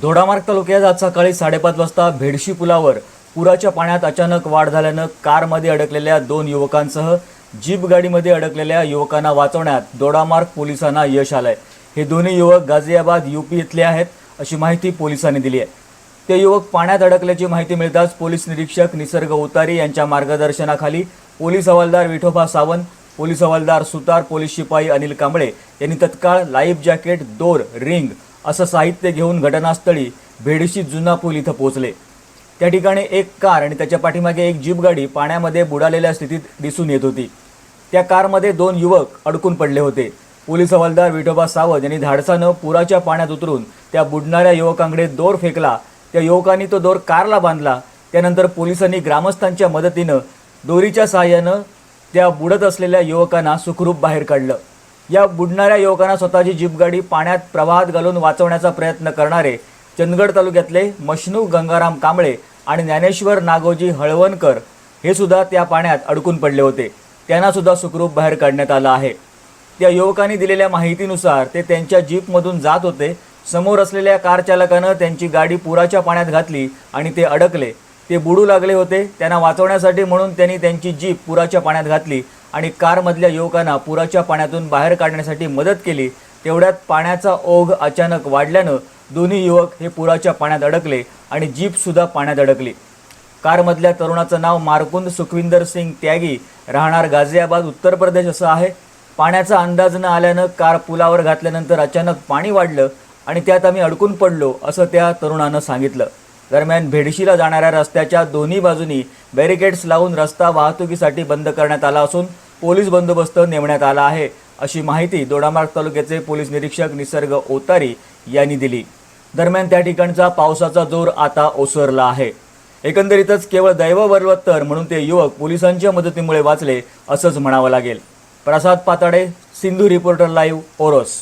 दोडामार्ग तालुक्यात आज सकाळी साडेपाच वाजता भेडशी पुलावर पुराच्या पाण्यात अचानक वाढ झाल्यानं कारमध्ये अडकलेल्या दोन युवकांसह जीप गाडीमध्ये अडकलेल्या युवकांना वाचवण्यात दोडामार्ग पोलिसांना यश आलंय. हे दोन्ही युवक गाझियाबाद युपी इथले आहेत अशी माहिती पोलिसांनी दिली आहे. ते युवक पाण्यात अडकल्याची माहिती मिळताच पोलीस निरीक्षक निसर्ग उतारी यांच्या मार्गदर्शनाखाली पोलीस हवालदार विठोबा सावंत पोलीस हवालदार सुतार पोलीस शिपाई अनिल कांबळे यांनी तत्काळ लाईफ जॅकेट दोर रिंग असं साहित्य घेऊन घटनास्थळी भेडशी जुना पूल इथं पोहोचले. त्या ठिकाणी एक कार आणि त्याच्या पाठीमागे एक जीप गाडी पाण्यामध्ये बुडालेल्या स्थितीत दिसून येत होती. त्या कारमध्ये दोन युवक अडकून पडले होते. पोलीस हवालदार विठोबा सावंत यांनी धाडसानं पुराच्या पाण्यात उतरून त्या बुडणाऱ्या युवकांकडे दोर फेकला. त्या युवकांनी तो दोर कारला बांधला. त्यानंतर पोलिसांनी ग्रामस्थांच्या मदतीनं दोरीच्या सहाय्यानं त्या बुडत असलेल्या युवकांना सुखरूप बाहेर काढलं. या बुडणाऱ्या युवकांना स्वतःची जीपगाडी पाण्यात प्रवाहात घालून वाचवण्याचा प्रयत्न करणारे चंदगड तालुक्यातले मशनू गंगाराम कांबळे आणि ज्ञानेश्वर नागोजी हळवणकर हे सुद्धा त्या पाण्यात अडकून पडले होते. त्यांना सुद्धा सुखरूप बाहेर काढण्यात आलं आहे. त्या युवकांनी दिलेल्या माहितीनुसार ते त्यांच्या जीपमधून जात होते. समोर असलेल्या कार चालकानं त्यांची गाडी पुराच्या पाण्यात घातली आणि ते अडकले. ते बुडू लागले होते. त्यांना वाचवण्यासाठी म्हणून त्यांनी त्यांची जीप पुराच्या पाण्यात घातली. आणि कारमधल्या युवकांना पुराच्या पाण्यातून बाहेर काढण्यासाठी मदत केली तेवढ्यात पाण्याचा ओघ अचानक वाढल्यानं दोन्ही युवक हे पुराच्या पाण्यात अडकले आणि जीपसुद्धा पाण्यात अडकली. कारमधल्या तरुणाचं नाव मारकुंद सुखविंदर सिंग त्यागी राहणार गाझियाबाद उत्तर प्रदेश असं आहे. पाण्याचा अंदाज न आल्यानं कार पुलावर घातल्यानंतर अचानक पाणी वाढलं आणि त्यात आम्ही अडकून पडलो असं त्या तरुणानं सांगितलं. दरम्यान भेडशीला जाणाऱ्या रस्त्याच्या दोन्ही बाजूनी बॅरिकेड्स लावून रस्ता वाहतुकीसाठी बंद करण्यात आला असून पोलीस बंदोबस्त नेमण्यात आला आहे अशी माहिती दोडामार्ग तालुक्याचे पोलीस निरीक्षक निसर्ग ओतारी यांनी दिली. दरम्यान त्या ठिकाणचा पावसाचा जोर आता ओसरला आहे. एकंदरीतच केवळ दैव म्हणून ते युवक पोलिसांच्या मदतीमुळे वाचले असंच म्हणावं लागेल. Prasad Patade Sindhu reporter live Oros.